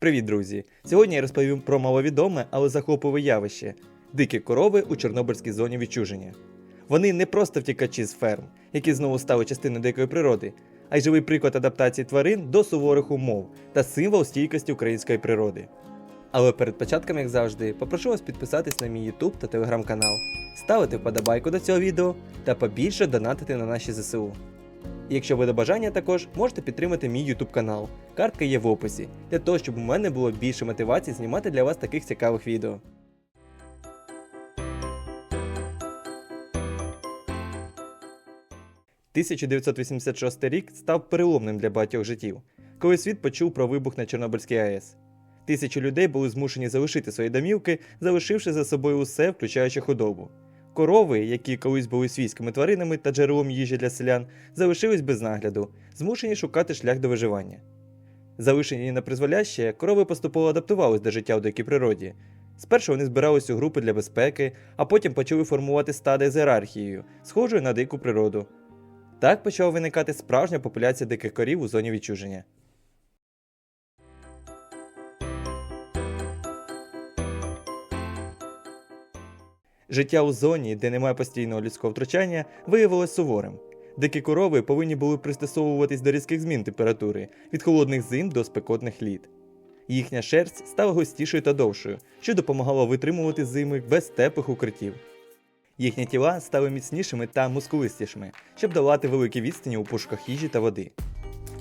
Привіт, друзі! Сьогодні я розповім про маловідоме, але захопливе явище дикі корови у Чорнобильській зоні відчуження. Вони не просто втікачі з ферм, які знову стали частиною дикої природи, а й живий приклад адаптації тварин до суворих умов та символ стійкості української природи. Але перед початком, як завжди, попрошу вас підписатись на мій YouTube та телеграм канал, ставити вподобайку до цього відео та побільше донатити на наші ЗСУ. І Якщо до бажання також можете підтримати мій YouTube канал. Картка є в описі, для того, щоб у мене було більше мотивації знімати для вас таких цікавих відео. «1986 рік став переломним для багатьох життів, коли світ почув про вибух на Чорнобильській АЕС. Тисячі людей були змушені залишити свої домівки, залишивши за собою усе, включаючи худобу. Корови, які колись були свійськими тваринами та джерелом їжі для селян, залишились без нагляду, змушені шукати шлях до виживання. Залишені на призволяще, корови поступово адаптувались до життя у дикій природі. Спершу вони збирались у групи для безпеки, а потім почали формувати стади з ієрархією, схожою на дику природу. Так почала виникати справжня популяція диких корів у зоні відчуження. Життя у зоні, де немає постійного людського втручання, виявилось суворим. Дикі корови повинні були пристосовуватись до різких змін температури від холодних зим до спекотних літ. Їхня шерсть стала густішою та довшою, що допомагало витримувати зими без теплих укриттів. Їхні тіла стали міцнішими та мускулистішими, щоб долати великі відстані у пошуках їжі та води.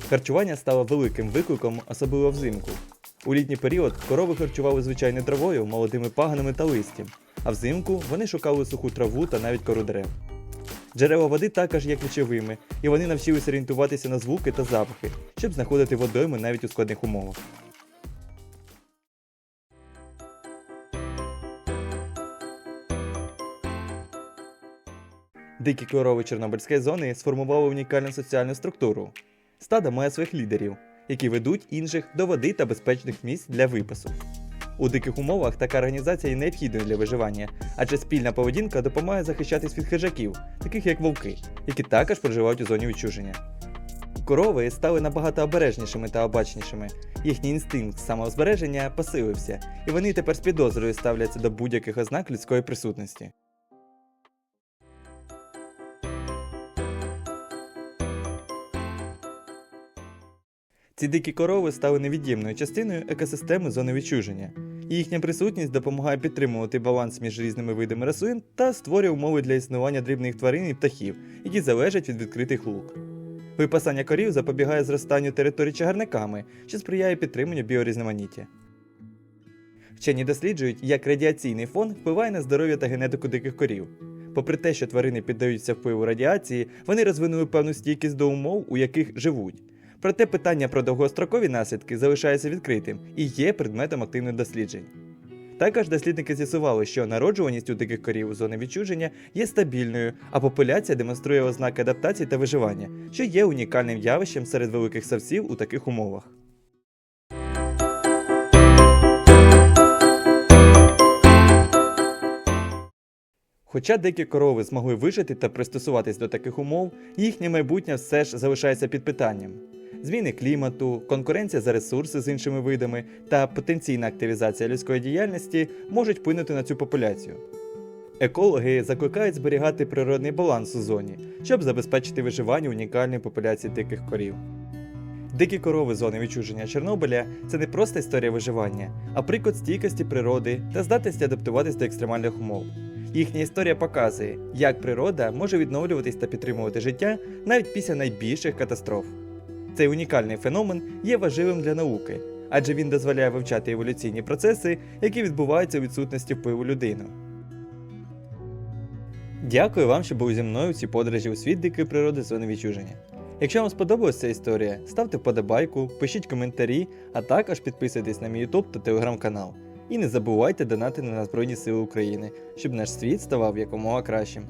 Харчування стало великим викликом, особливо взимку. У літній період корови харчували звичайною травою, молодими паганами та листям, а взимку вони шукали суху траву та навіть кору дерев. Джерела води також є ключовими, і вони навчилися орієнтуватися на звуки та запахи, щоб знаходити водойми навіть у складних умовах. Дикі корови Чорнобильської зони сформували унікальну соціальну структуру. Стадо має своїх лідерів, які ведуть інших до води та безпечних місць для випасу. У диких умовах така організація є необхідною для виживання, адже спільна поведінка допомагає захищатись від хижаків, таких як вовки, які також проживають у зоні відчуження. Корови стали набагато обережнішими та обачнішими. Їхній інстинкт самозбереження посилився, і вони тепер з підозрою ставляться до будь-яких ознак людської присутності. Ці дикі корови стали невід'ємною частиною екосистеми зони відчуження. І їхня присутність допомагає підтримувати баланс між різними видами рослин та створює умови для існування дрібних тварин і птахів, які залежать від відкритих лук. Випасання корів запобігає зростанню територій чагарниками, що сприяє підтриманню біорізноманіття. Вчені досліджують, як радіаційний фон впливає на здоров'я та генетику диких корів. Попри те, що тварини піддаються впливу радіації, вони розвинули певну стійкість до умов, у яких живуть. Проте питання про довгострокові наслідки залишається відкритим і є предметом активних досліджень. Також дослідники з'ясували, що народжуваність у диких корів у зоні відчуження є стабільною, а популяція демонструє ознаки адаптації та виживання, що є унікальним явищем серед великих савців у таких умовах. Хоча дикі корови змогли вижити та пристосуватись до таких умов, їхнє майбутнє все ж залишається під питанням. Зміни клімату, конкуренція за ресурси з іншими видами та потенційна активізація людської діяльності можуть вплинути на цю популяцію. Екологи закликають зберігати природний баланс у зоні, щоб забезпечити виживання унікальної популяції диких корів. Дикі корови зони відчуження Чорнобиля це не просто історія виживання, а приклад стійкості природи та здатності адаптуватись до екстремальних умов. Їхня історія показує, як природа може відновлюватись та підтримувати життя навіть після найбільших катастроф. Цей унікальний феномен є важливим для науки, адже він дозволяє вивчати еволюційні процеси, які відбуваються у відсутності впливу людини. Дякую вам, що були зі мною у цій подорожі у світ дикої природи зони відчуження. Якщо вам сподобалася ця історія, ставте вподобайку, пишіть коментарі, а також підписуйтесь на мій YouTube та телеграм-канал. І не забувайте донати на Збройні Сили України, щоб наш світ ставав якомога кращим.